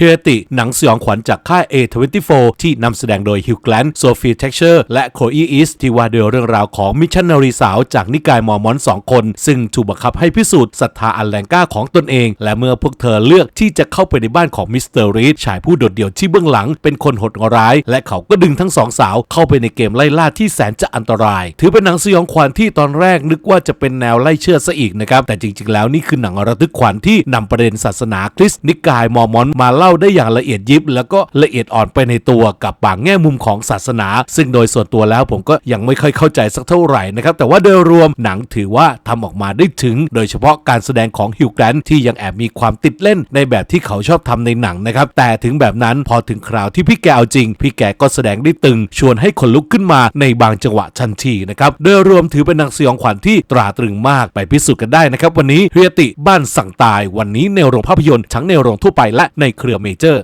เฮติ หนังสยองขวัญจากค่าย A24 ที่นำแสดงโดยฮิวแกลนโซฟีเท็กเชอร์และโคอีอิสที่ว่าด้วยเรื่องราวของมิชชันนารีสาวจากนิกายมอร์มอนสองคน ซึ่งถูกบังคับให้พิสูจน์ศรัทธาอันแรงกล้าของตนเอง และเมื่อพวกเธอเลือกที่จะเข้าไปในบ้านของมิสเตอร์รีดชายผู้โดดเดี่ยวที่เบื้องหลังเป็นคนโหดร้าย และเขาก็ดึงทั้งสองสาวเข้าไปในเกมไล่ล่าที่แสนจะอันตราย ถือเป็นหนังสยองขวัญที่ตอนแรกนึกว่าจะเป็นแนวไล่เชื่อซะอีกนะครับแต่จริง ๆ แล้วนี่คือหนังระทึกขวัญที่นำประเด็นศาสนาคริสต์นิกายมอร์มอนมาเล่าได้อย่างละเอียดยิบ แล้วก็ละเอียดอ่อนไปในตัวกับปากแง่มุมของศาสนา ซึ่งโดยส่วนตัวแล้วผมก็ยังไม่ค่อยเข้าใจสักเท่าไหร่นะครับแต่ว่าโดยรวมหนังถือว่าทำออกมาได้ถึง โดยเฉพาะการแสดงของฮิวแกรนท์ที่ยังแอบมีความติดเล่นในแบบที่เขาชอบทำในหนังนะครับแต่ถึงแบบนั้นพอถึงคราวที่พี่แกเอาจริง พี่แกก็แสดงได้ตึง ชวนให้คนลุกขึ้นมาในบางจังหวะทันทีนะครับโดยรวมถือเป็นหนังสยองขวัญที่ตราตรึงมากไปพิสูจน์กันได้นะครับวันนี้เฮียติบ้านสั่งตายวันนี้ในโรงภาพยนตร์ทั้งในโรงทั่วไปและในเครือเมเจอร์